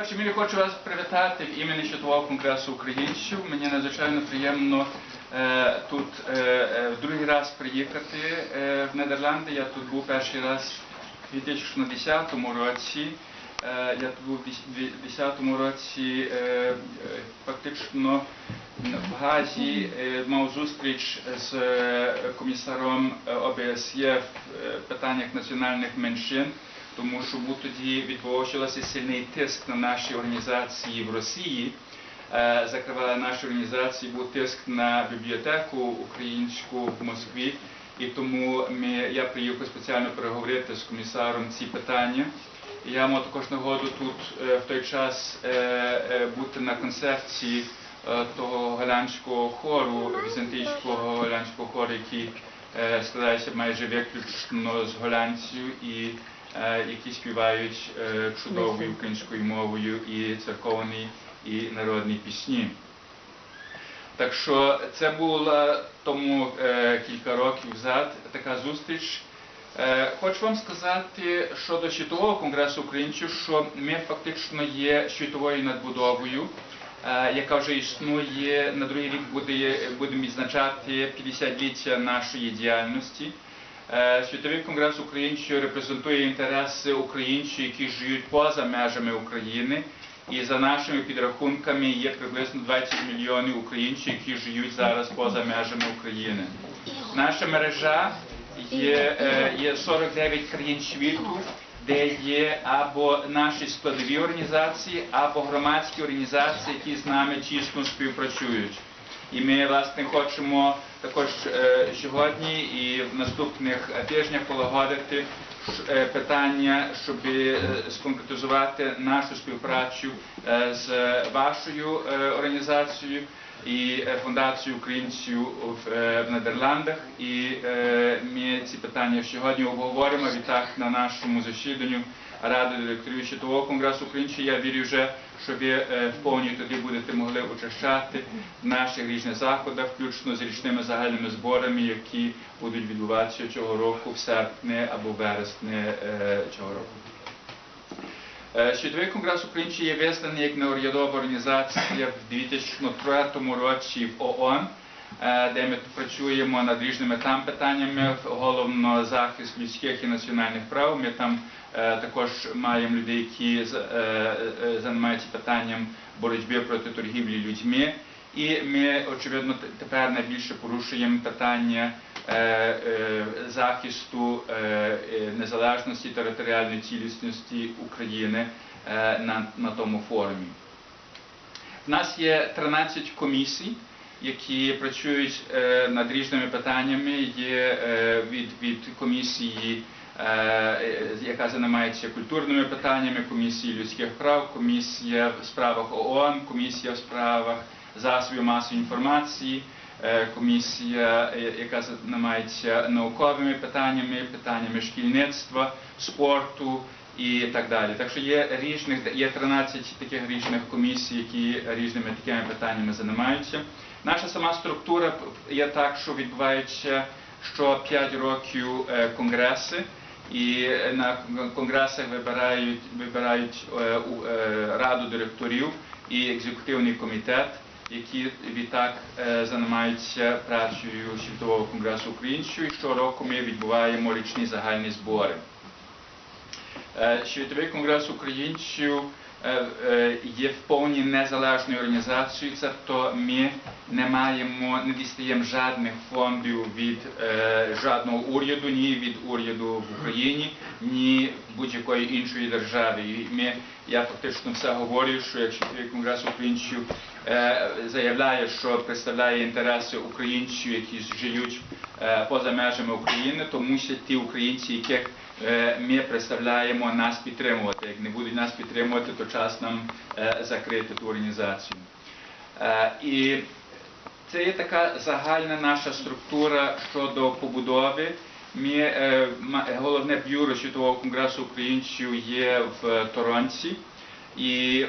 першій мірі хочу вас привітати в імені Світового конгресу українців. Мені надзвичайно приємно е, тут е, е, в другий раз приїхати е, в Нідерланди. Я тут був перший раз у 2010 році. Е, я тут був у 2010 році е, е, фактично в Газі е, мав зустріч з е, комісаром ОБСЄ в питаннях національних меншин тому що був тоді відбувався сильний тиск на наші організації в Росії. Е, Закривали наші організації, був тиск на бібліотеку українську в Москві, і тому ми, я приїхав спеціально переговорити з комісаром ці питання. Я мав також нагоду тут е, в той час е, бути на концерті того голландського хору, візантійського голландського хору, який складається майже виключно з голландців і які співають е, чудовою українською мовою і церковні, і народні пісні. Так що це була тому е, кілька років назад така зустріч. Е, хочу вам сказати щодо світового конгресу українців, що ми фактично є світовою надбудовою, е, яка вже існує на другий рік буде, будемо відзначати 50-ліття нашої діяльності. Е, Світовий конгрес українців репрезентує інтереси українців, які живуть поза межами України. І за нашими підрахунками є приблизно 20 мільйонів українців, які живуть зараз поза межами України. Наша мережа є, е, є 49 країн світу, де є або наші складові організації, або громадські організації, які з нами тісно співпрацюють. І ми власне хочемо також е, сьогодні і в наступних тижнях полагодити е, питання, щоб е, сконкретизувати нашу співпрацю е, з вашою е, організацією і фундацією українців в, Нідерландах. І ми ці питання сьогодні обговоримо. Відтак на нашому засіданні Ради директорів Світового конгресу українців. Я вірю вже, що ви повній тоді будете могли учащати в наших різних заходах, включно з річними загальними зборами, які будуть відбуватися цього року в серпні або вересні цього року. Е, Світовий конгрес українців є визнаний як неурядова організація в 2003 році в ООН, е, де ми працюємо над різними там питаннями, головно захист людських і національних прав. Ми там е, також маємо людей, які займаються питанням боротьби проти торгівлі людьми. І ми, очевидно, тепер найбільше порушуємо питання захисту е, е, незалежності територіальної цілісності України е, на, тому форумі. У нас є 13 комісій, які працюють е, над різними питаннями. Є е, від, від комісії, е, е, яка займається культурними питаннями, комісії людських прав, комісія в справах ООН, комісія в справах засобів масової інформації, е, комісія, е, яка займається науковими питаннями, питаннями шкільництва, спорту і так далі. Так що є різних, є 13 таких різних комісій, які різними такими питаннями займаються. Наша сама структура є так, що відбувається що 5 років е, конгреси. І на конгресах вибирають, вибирають е, е, раду директорів і екзекутивний комітет, які відтак е, займаються працею Світового конгресу українців. І щороку ми відбуваємо річні загальні збори. Е, Світовий конгрес українців є в повній незалежною організацією, тобто ми не маємо, не дістаємо жодних фондів від е, жодного уряду, ні від уряду в Україні, ні будь-якої іншої держави. І ми, я фактично все говорю, що як Світовий конгрес українців е, заявляє, що представляє інтереси українців, які живуть е, поза межами України, то мусять ті українці, яких е, ми представляємо нас підтримувати. Як не будуть нас підтримувати, то час нам е, закрити ту організацію. Е, І це є така загальна наша структура щодо побудови. Ми, е, головне бюро Світового конгресу українців є в Торонці. І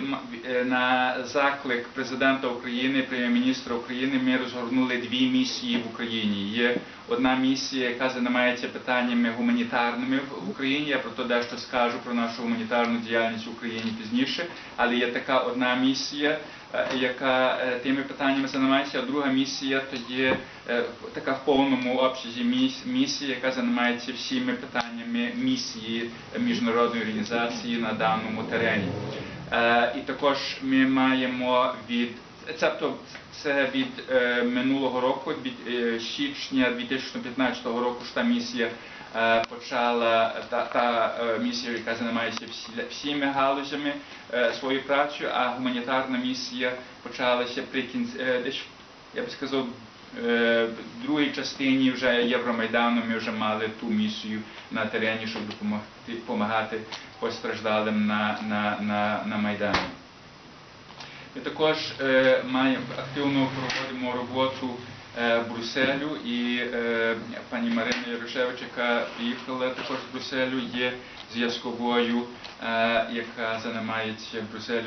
е, на заклик президента України, прем'єр-міністра України, ми розгорнули дві місії в Україні. Є одна місія, яка займається питаннями гуманітарними в Україні. Я про то дещо скажу про нашу гуманітарну діяльність в Україні пізніше. Але є така одна місія, е, яка е, тими питаннями займається. А друга місія то є е, така в повному обсязі місія, яка займається всіми питаннями місії міжнародної організації на даному терені. І також ми маємо від Цебто це від е, минулого року, від е, січня 2015 року, що та місія е, почала та, та е, місія, яка займається всі, всіми галузями е, своєю працею, а гуманітарна місія почалася при кінці, е, десь, я би сказав, е, в другій частині вже Євромайдану ми вже мали ту місію на терені, щоб допомогти допомагати постраждалим на, на, на, на Майдані. Ми також е, маємо активно проводимо роботу е, Брюсселю. І е, пані Марина Ярошевич, яка приїхала також з Брюсселю, є зв'язковою, яка займається в Брюсселю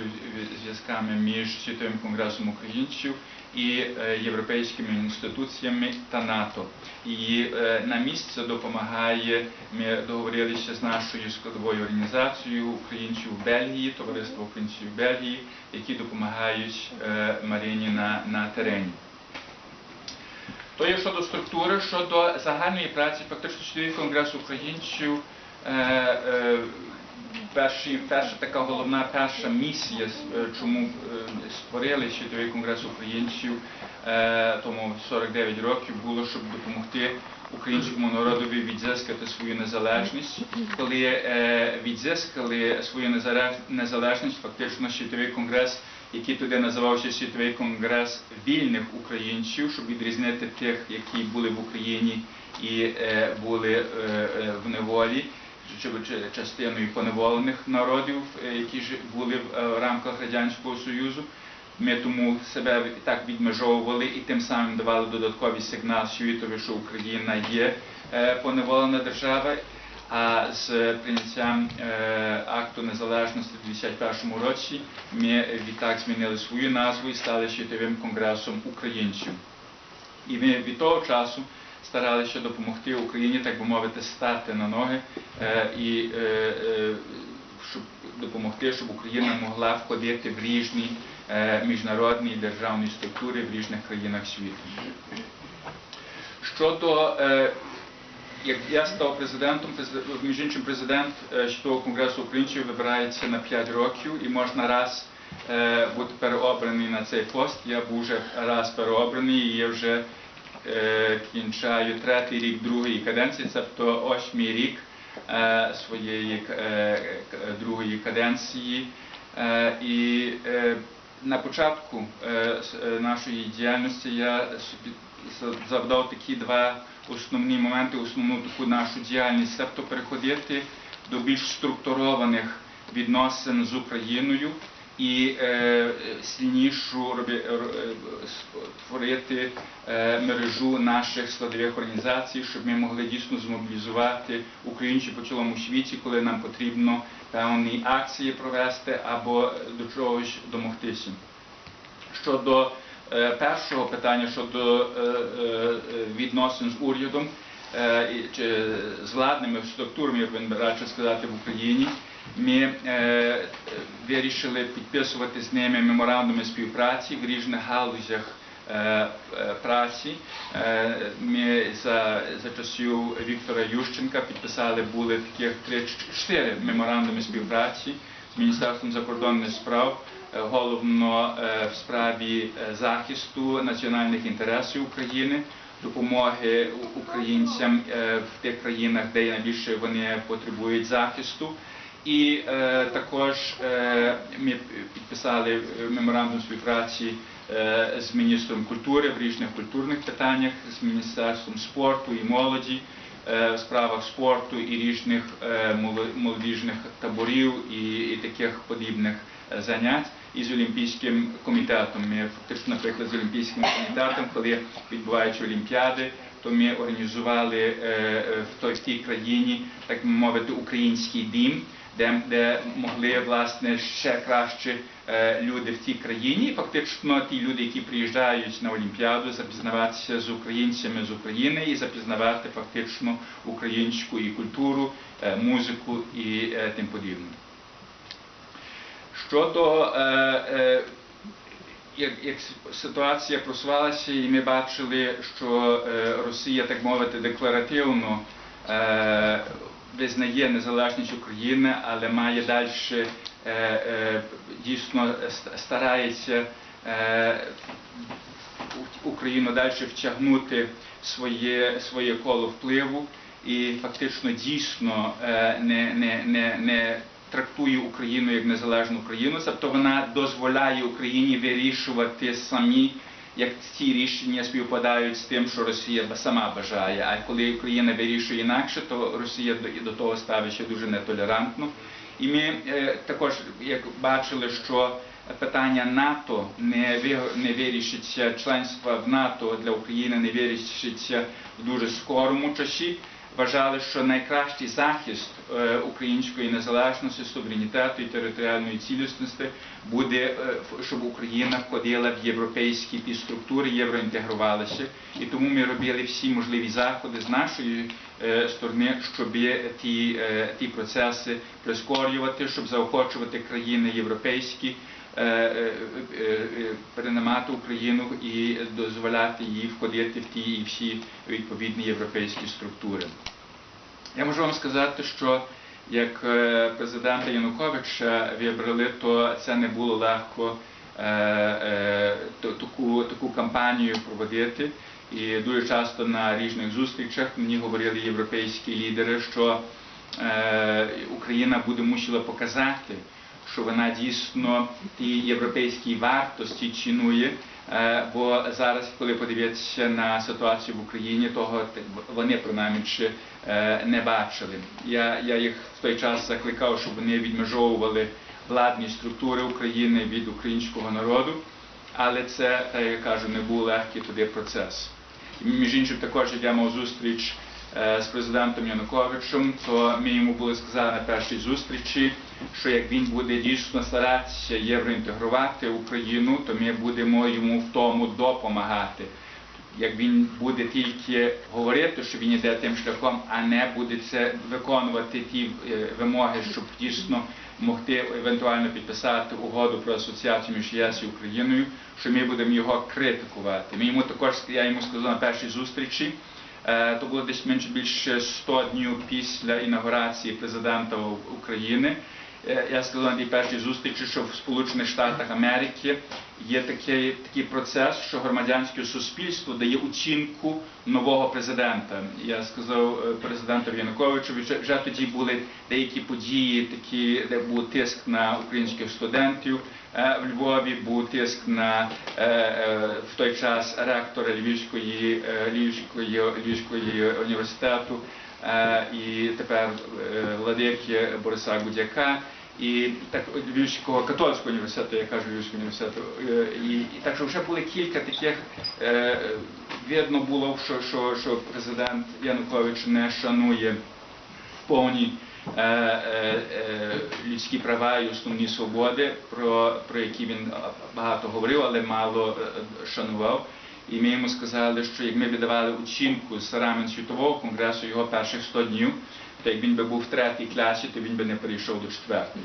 зв'язками між Світовим конгресом українців і е, європейськими інституціями та НАТО. І е, на місце допомагає. Ми договорилися з нашою складовою організацією українців Бельгії, товариство українців Бельгії, які допомагають е, Марині на, на терені. То є щодо структури, щодо загальної праці, фактично Світовий конгрес українців. Е, е, перші, перша така головна перша місія, е, чому створили Світовий конгрес українців тому 49 років, було, щоб допомогти українському народові відзискати свою незалежність. Коли відзискали свою незалеж- незалежність, фактично Світовий конгрес, який тоді називався Світовий конгрес вільних українців, щоб відрізнити тих, які були в Україні і були в неволі частиною поневолених народів, е, які були в е, рамках Радянського Союзу. Ми тому себе так відмежовували і тим самим давали додатковий сигнал світові, що Україна є е, поневолена держава. А з прийняттям акту незалежності в 1951 році ми відтак змінили свою назву і стали світовим конгресом українців. І ми від того часу старалися допомогти Україні, так би мовити, стати на ноги е, і е, е, щоб допомогти, щоб Україна могла входити в різні міжнародні державні структури в різних країнах світу. Щодо як я став президентом, презид- між іншим президент Світового конгресу українців вибирається на 5 років і можна раз бути переобраний на цей пост. Я був вже раз переобраний і я вже кінчаю третій рік другої каденції, тобто восьмий рік е, своєї е, другої каденції. Е, і е, на початку е, е, нашої діяльності я завдав такі два основні моменти, основну таку нашу діяльність, тобто переходити до більш структурованих відносин з Україною і е, сильнішу робі- р- е, створити е, мережу наших складових організацій, щоб ми могли дійсно змобілізувати українців по цілому світі, коли нам потрібно певні акції провести або до чогось домогтися. Щодо е, першого питання щодо е, е, відносин з урядом е, чи з владними структурами, як він радше сказати, в Україні, ми е, вирішили підписувати з ними меморандуми співпраці в різних галузях е, е, праці. Е, Ми за, за часів Віктора Ющенка підписали були таких три-чотири меморандуми співпраці з Міністерством закордонних справ, е, головно е, в справі е, захисту національних інтересів України, допомоги українцям в тих країнах, де найбільше вони потребують захисту. І е, також е, ми підписали е, меморандум співпраці е, з міністром культури в різних культурних питаннях, з міністерством спорту і молоді е, в справах спорту і різних е, молодіжних таборів і, і таких подібних е, занять. І з Олімпійським комітетом. Ми фактично, наприклад, з Олімпійським комітетом, коли відбуваються Олімпіади, то ми організували е, в той в тій країні, так мовити, український дім, де, де могли власне ще краще е, люди в тій країні. Фактично ті люди, які приїжджають на Олімпіаду, запізнаватися з українцями з України і запізнавати фактично українську і культуру, е, музику і е, тим подібне. Щодо е, е, як, як ситуація просувалася, і ми бачили, що е, Росія, так мовити, декларативно е, визнає незалежність України, але має далі е, е, дійсно старається е, Україну далі втягнути своє, своє коло впливу і фактично дійсно не, не, не, не трактує Україну як незалежну країну, тобто вона дозволяє Україні вирішувати самі, як ці рішення співпадають з тим, що Росія сама бажає. А коли Україна вирішує інакше, то Росія до, того ставиться дуже нетолерантно. І ми е, також як бачили, що питання НАТО не, ви- вирішиться, членства в НАТО для України не вирішиться в дуже скорому часі. Вважали, що найкращий захист е, української незалежності, суверенітету і територіальної цілісності буде, е, щоб Україна входила в європейські структури, євроінтегрувалася. І тому ми робили всі можливі заходи з нашої е, сторони, щоб ті, ті процеси прискорювати, щоб заохочувати країни європейські е, е, е, переймати Україну і дозволяти їй входити в ті і всі відповідні європейські структури. Я можу вам сказати, що як президента Януковича вибрали, то це не було легко таку, таку кампанію проводити. І дуже часто на різних зустрічах мені говорили європейські лідери, що Україна буде мусила показати, що вона дійсно ті європейські вартості цінує. Е, Бо зараз, коли подивитися на ситуацію в Україні, того вони принаймні ще е, не бачили. Я, я їх в той час закликав, щоб вони відмежовували владні структури України від українського народу, але це, я кажу, не був легкий туди процес. Між іншим також я мав зустріч е, з президентом Януковичем, то ми йому були сказали на першій зустрічі, що як він буде дійсно старатися євроінтегрувати Україну, то ми будемо йому в тому допомагати. Як він буде тільки говорити, що він йде тим шляхом, а не буде це виконувати ті е, вимоги, щоб дійсно могти евентуально підписати угоду про асоціацію між ЄС і Україною, що ми будемо його критикувати. Ми йому також я йому сказав на першій зустрічі. е, То було десь менше більше 100 днів після інаугурації президента України. Е, Я сказав на тій першій зустрічі, що в Сполучених Штатах Америки є такий, такий процес, що громадянське суспільство дає оцінку нового президента. Я сказав е, президенту Януковичу, вже, тоді були деякі події, такі, де був тиск на українських студентів е, в Львові, був тиск на в той час ректора Львівської, Львівської, Львівської університету і тепер е, владики Бориса Гудяка. І так Львівського католицького університету, я кажу Львівського університету, е, і, і так що вже були кілька таких. Е, видно було, що, що, що президент Янукович не шанує в повній е, е, е, людські права і основні свободи, про, про які він багато говорив, але мало е, шанував. І ми йому сказали, що як ми видавали оцінку з рамен світового конгресу його перших 100 днів, то як він би був в третій класі, то він би не перейшов до четвертої.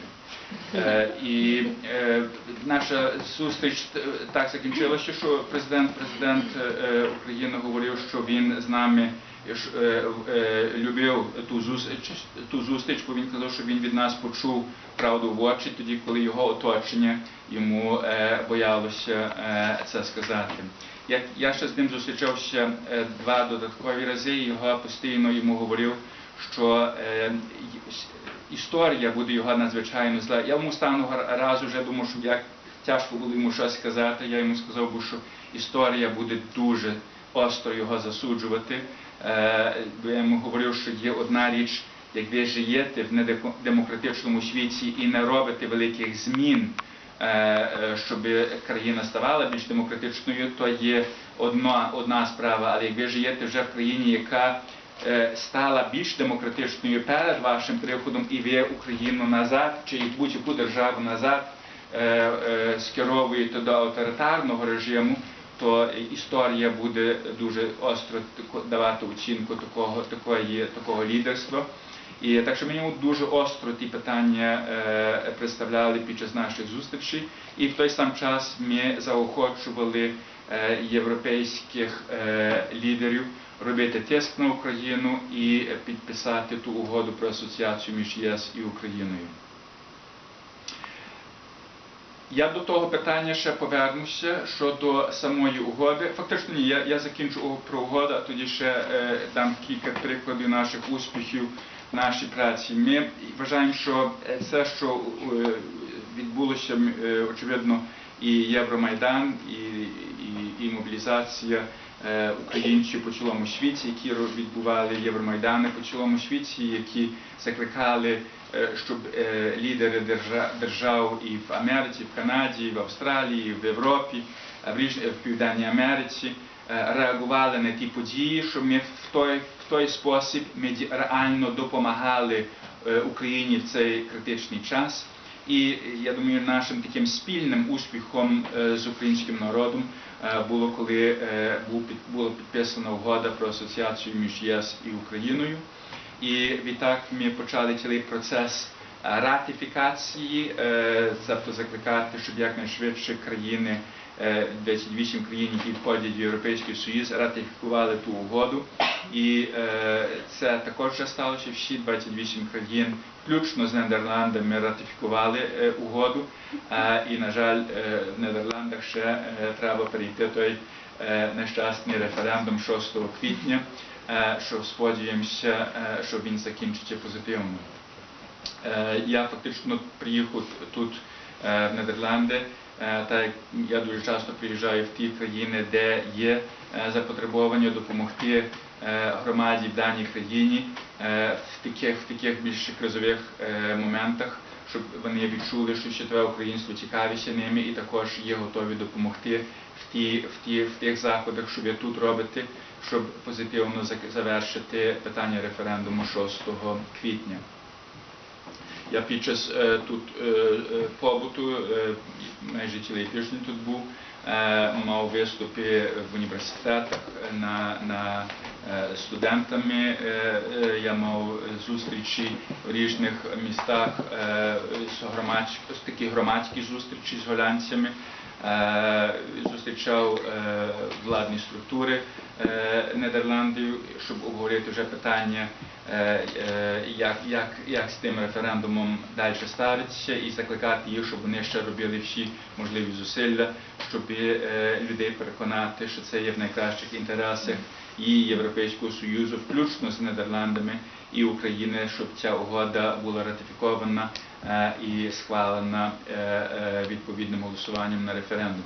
Е, і е, наша зустріч е, так закінчилася, що президент, президент е, України говорив, що він з нами е, е, е, любив ту зустріч, ту зустріч, бо він казав, що він від нас почув правду в очі, тоді, коли його оточення йому е, боялося е, це сказати. Я, я ще з ним зустрічався е, два додаткові рази, і його постійно йому говорив, що е, історія буде його надзвичайно зла. Я йому стану разу вже думав, що як тяжко було йому щось сказати. Я йому сказав, бо що історія буде дуже остро його засуджувати. Е, бо я йому говорив, що є одна річ, як ви живете в недемократичному світі і не робите великих змін. Е, е, Щоб країна ставала більш демократичною, то є одна, одна справа. Але як ви живете вже в країні, яка е, стала більш демократичною перед вашим приходом і ви Україну назад, чи будь-яку державу назад скеровуєте до авторитарного режиму, то історія буде дуже остро давати оцінку такого, такої, такого лідерства. І так що мені дуже остро ті питання е, представляли під час наших зустрічей, і в той сам час ми заохочували е, європейських е, лідерів робити тиск на Україну і підписати ту угоду про асоціацію між ЄС і Україною. Я до того питання ще повернуся щодо самої угоди. Фактично ні, я, я закінчу про угоду, а тоді ще е, дам кілька прикладів наших успіхів нашій праці. Ми вважаємо, що е, все, що е, відбулося, е, очевидно, і Євромайдан, і, і, і мобілізація українців по цілому світі, які відбували Євромайдани по цілому світі, які закликали, щоб лідери держа- держав і в Америці, в Канаді, і в Австралії, і в Європі, в Південній Америці реагували на ті події, щоб ми в той, в той спосіб ми реально допомагали е, Україні в цей критичний час. І я думаю, нашим таким спільним успіхом е, з українським народом е, було, коли е, була підписана угода про асоціацію між ЄС і Україною. І відтак ми почали цілий процес е, ратифікації, е, тобто закликати, щоб якнайшвидше країни, е, 28 країн, які входять в Європейський Союз, ратифікували ту угоду. І е, це також вже сталося. Всі 28 країн, включно з Нідерландами, ратифікували е, угоду. Е, і, на жаль, е, в Нідерландах ще е, треба перейти той е, нещасний референдум 6 квітня, е, що сподіваємося, е, що він закінчиться позитивно. Е, Я фактично приїхав тут е, в Нідерланди, е, так як я дуже часто приїжджаю в ті країни, де є е, запотребування допомогти е, громаді в даній країні е, в таких, в таких більш кризових е, моментах, щоб вони відчули, що світове українство цікавіше ними і також є готові допомогти в, ті, в, ті, в тих заходах, що ви тут робите, щоб позитивно завершити питання референдуму 6 квітня. Я під час е, тут е, е, побуту майже цілий тиждень тут був, мав виступи в університетах на, на студентами. я мав зустрічі в різних містах, е, з громадськ, такі громадські зустрічі з голландцями. Е, Зустрічав е, владні структури е, Нідерландів, щоб обговорити вже питання, як, як, як з тим референдумом далі ставитися, і закликати їх, щоб вони ще робили всі можливі зусилля, щоб людей переконати, що це є в найкращих інтересах і Європейського Союзу, включно з Нідерландами і України, щоб ця угода була ратифікована і схвалена е, е, відповідним голосуванням на референдумі.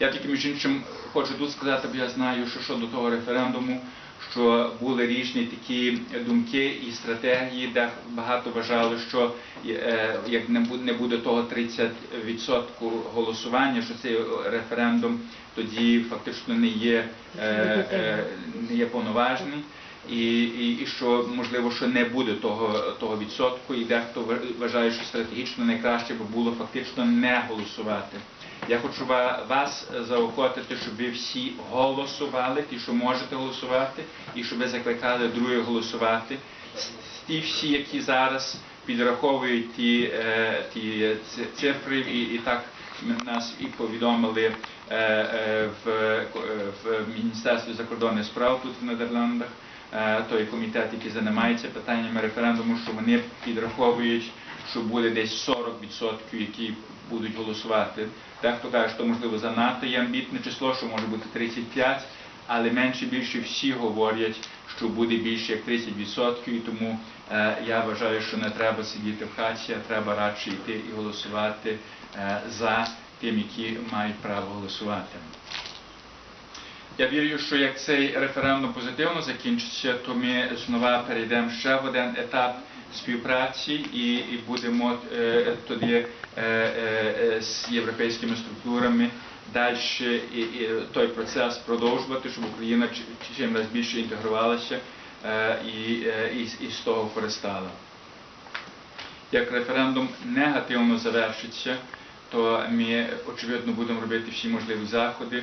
Я тільки між іншим хочу тут сказати, бо я знаю, що щодо того референдуму, що були різні такі думки і стратегії, де багато вважали, що е, як не буде, того 30% голосування, що цей референдум тоді фактично не є, е, е, не є повноважний. І, і, і що можливо, що не буде того, того відсотку, і дехто вважає, що стратегічно найкраще би було фактично не голосувати. Я хочу вас заохотити, щоб ви всі голосували, ті, що можете голосувати, і щоб ви закликали других голосувати. Ті всі, які зараз підраховують ті, е, ті цифри, і, і так нас і повідомили е, е, в, в Міністерстві закордонних справ тут в Нідерландах той комітет, який займається питаннями референдуму, що вони підраховують, що буде десь 40%, які будуть голосувати. Дехто каже, що можливо занадто є амбітне число, що може бути 35%, але менше більше всі говорять, що буде більше як 30%, і тому е, я вважаю, що не треба сидіти в хаті, а треба радше йти і голосувати е, за тим, які мають право голосувати. Я вірю, що як цей референдум позитивно закінчиться, то ми знову перейдемо ще в один етап співпраці і, і будемо е, тоді е, е, е, з європейськими структурами далі і, і той процес продовжувати, щоб Україна чи- чим раз більше інтегрувалася е, і, е, і, і з того користала. Як референдум негативно завершиться, то ми очевидно будемо робити всі можливі заходи,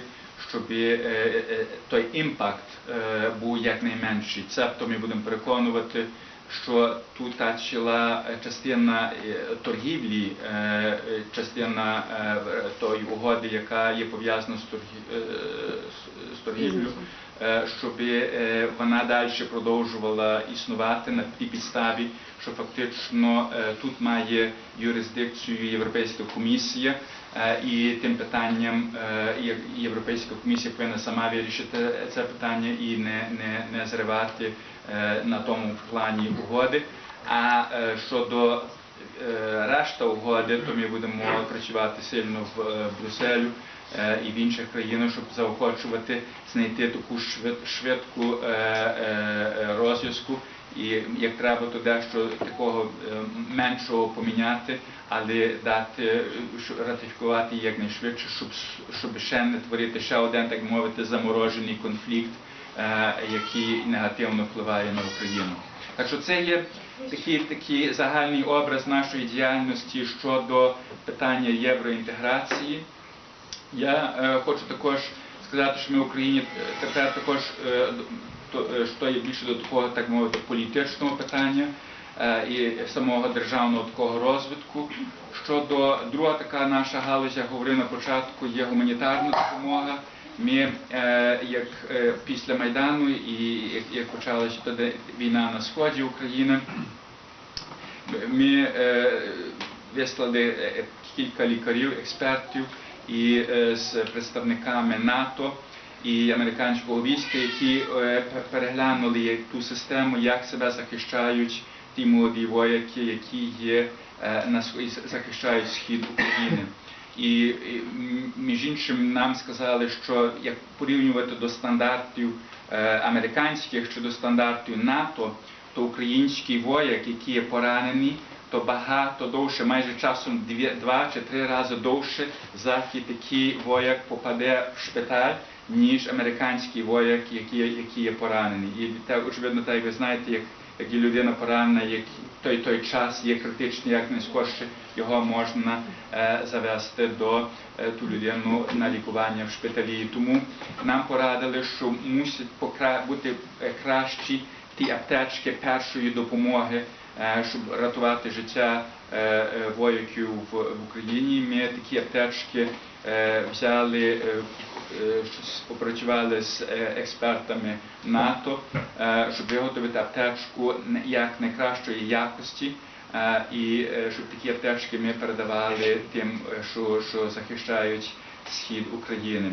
щоб е, е, той імпакт е, був якнайменший. Цебто ми будемо переконувати, що тут та ціла частина е, торгівлі, е, е, частина е, тої угоди, яка є пов'язана з, торгі- е, з- з торгівлею, е, щоб е, вона далі продовжувала існувати на тій підставі, що фактично е, тут має юрисдикцію Європейська комісія, е, і тим питанням е, Європейська комісія повинна сама вирішити це питання і не, не, не зривати е, на тому плані угоди. А е, щодо е, решта угоди, то ми будемо працювати сильно в е, Брюсселю е, і в інших країнах, щоб заохочувати знайти таку швид- швидку е, е, е, розв'язку. І як треба, то дещо такого е, меншого поміняти, але дати е, ратифікувати якнайшвидше, щоб, щоб ще не творити ще один, так мовити, заморожений конфлікт, е, який негативно впливає на Україну. Так що це є такий, такий загальний образ нашої діяльності щодо питання євроінтеграції. Я е, хочу також сказати, що ми в Україні тепер також е, що є більше до такого, так мовити, політичного питання е, і самого державного такого розвитку. Щодо друга така наша галузь, я говорив на початку, є гуманітарна допомога. Ми, е, як е, після Майдану і як, почалася війна на сході України, ми е, вислали е, кілька лікарів, експертів і е, з представниками НАТО і американського війська, які е, переглянули ту систему, як себе захищають ті молоді вояки, які є е, на свої захищають схід України. І, між іншим нам сказали, що як порівнювати до стандартів е, американських чи до стандартів НАТО, то український вояк, який є поранений, то багато довше, майже часом дві, два чи три рази довше захід, який вояк попаде в шпиталь, ніж американський вояк, який, який є поранений. І так, очевидно, так ви знаєте, як, як є людина поранена, як той той час є критичний, як найскорше його можна е, завести до е, ту людину на лікування в шпиталі. Тому нам порадили, що мусять покра... бути е, кращі ті аптечки першої допомоги, е, щоб рятувати життя е, е, вояків в, в Україні. Ми такі аптечки взяли, е, е, співпрацювали з е, експертами НАТО, е, щоб виготовити аптечку як найкращої якості. е, І е, щоб такі аптечки ми передавали тим, е, що, що захищають схід України.